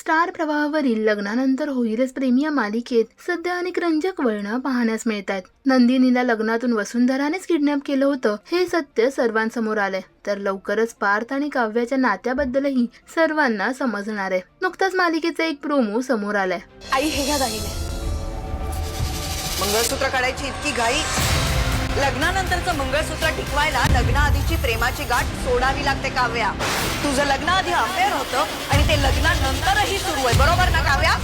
Star प्रवाहावरील लग्नानंतर होईलच प्रेम या मालिकेत सध्या अनेक रंजक वळणं पाहण्यास मिळतात नंदिनीला लग्नातून वसुंधरानेच किडनॅप केलं होतं हे सत्य सर्वांसमोर आलंय. तर लवकरच पार्थ आणि काव्याच्या नात्याबद्दलही सर्वांना समजणार आहे. नुकताच मालिकेचा एक प्रोमो समोर आलाय. आई हे घ्या मंगळसूत्र काढायची इतकी घाई. लग्नानंतरचं मंगळसूत्र टिकवायला लग्नाआधीची प्रेमाची गाठ सोडावी लागते काव्या. तुझं लग्नाआधी अफेअर होतं आणि ते लग्नानंतरही सुरू आहे. बरोबर ना काव्या?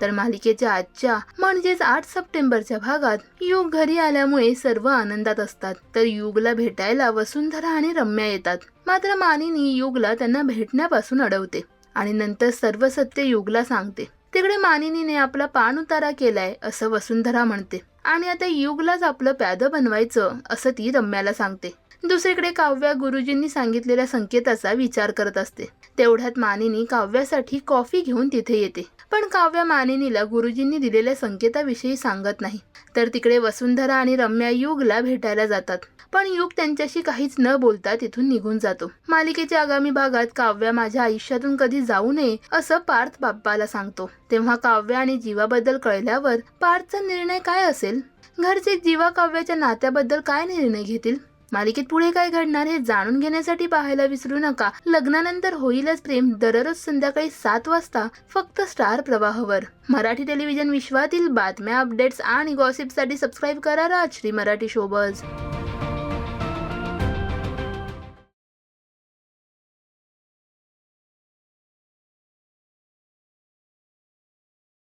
तर मालिकेच्या आजच्या म्हणजेच आठ सप्टेंबरच्या भागात युग घरी आल्यामुळे सर्व आनंदात असतात. तर युगला भेटायला वसुंधरा आणि रम्या येतात. मात्र मानिनी युगला त्यांना भेटण्यापासून अडवते आणि नंतर सर्व सत्य युगला सांगते. तिकडे मानिनीने आपला पान उतारा केलाय असं वसुंधरा म्हणते. आणि आता युगलाच आपलं प्याद बनवायचं असं ती रम्याला सांगते. दुसरीकडे काव्या गुरुजींनी सांगितलेल्या संकेताचा विचार करत असते. तेवढ्यात मानिनी काव्यासाठी कॉफी घेऊन तिथे येते. पण काव्या मानिनीला गुरुजींनी दिलेल्या संकेताविषयी सांगत नाही. तर तिकडे वसुंधरा आणि रम्या युगला भेटायला जातात. पण युग त्यांच्याशी काहीच न बोलता तिथून निघून जातो. मालिकेच्या आगामी भागात काव्या माझ्या आयुष्यातून कधी जाऊ नये असं पार्थ बाप्पाला सांगतो. तेव्हा काव्या आणि जीवाबद्दल कळल्यावर पार्थचा निर्णय काय असेल? घरचे जीवा काव्याच्या नात्याबद्दल काय निर्णय घेतील? मालिकेत पुढे काय घडणार हे जाणून घेण्यासाठी पाहायला विसरू नका. लग्नानंतर होईलच प्रेम. दररोज संध्याकाळी सात वाजता फक्त स्टार प्रवाहवर. मराठी टेलिव्हिजन विश्वातील बातम्या अपडेट्स आणि गॉसिपसाठी सबस्क्राईब करा राजश्री मराठी शोबज